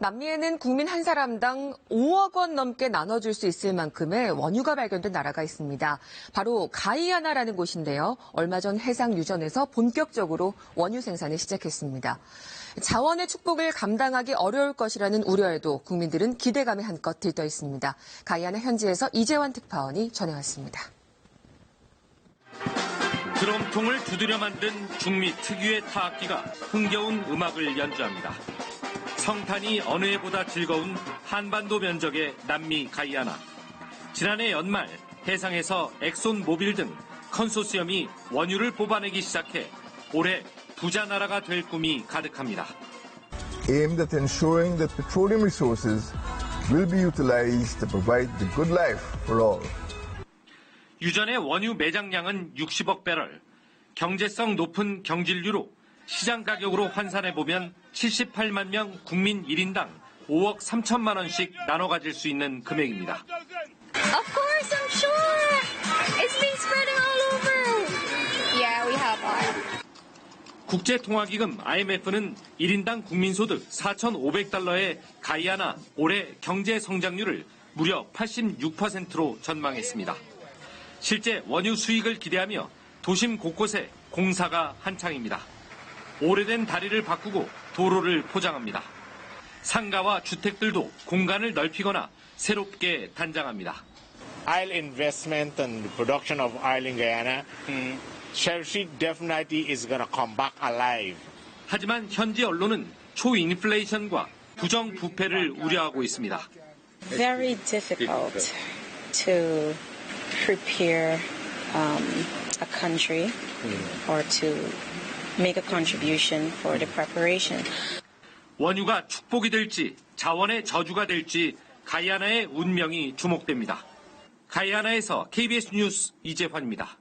남미에는 국민 한 사람당 5억 원 넘게 나눠줄 수 있을 만큼의 원유가 발견된 나라가 있습니다. 바로 가이아나라는 곳인데요. 얼마 전 해상 유전에서 본격적으로 원유 생산을 시작했습니다. 자원의 축복을 감당하기 어려울 것이라는 우려에도 국민들은 기대감에 한껏 들떠 있습니다. 가이아나 현지에서 이재환 특파원이 전해왔습니다. 드럼통을 두드려 만든 중미 특유의 타악기가 흥겨운 음악을 연주합니다. 성탄이 어느 해보다 즐거운 한반도 면적의 남미 가이아나. 지난해 연말 해상에서 엑손 모빌 등 컨소시엄이 원유를 뽑아내기 시작해 올해 부자 나라가 될 꿈이 가득합니다. aimed at ensuring that petroleum resources will be utilized to provide the good life for all. 유전의 원유 매장량은 60억 배럴, 경제성 높은 경질유로 시장 가격으로 환산해 보면 78만 명 국민 1인당 5억 3천만 원씩 나눠 가질 수 있는 금액입니다. Of course, I'm sure. It's been spreading all over. Yeah, we have oil. 국제통화기금 IMF는 1인당 국민소득 4,500달러의 가이아나 올해 경제 성장률을 무려 86%로 전망했습니다. 실제 원유 수익을 기대하며 도심 곳곳에 공사가 한창입니다. 오래된 다리를 바꾸고 도로를 포장합니다. 상가와 주택들도 공간을 넓히거나 새롭게 단장합니다. oil investment and the production of oil in Guyana, Street definitely is going to come back alive. 하지만 현지 언론은 초인플레이션과 부정 부패를 우려하고 있습니다. very difficult to prepare um, a country or to make a contribution for the preparation. 원유가 축복이 될지 자원의 저주가 될지 가이아나의 운명이 주목됩니다. 가이아나에서 KBS 뉴스 이재환입니다.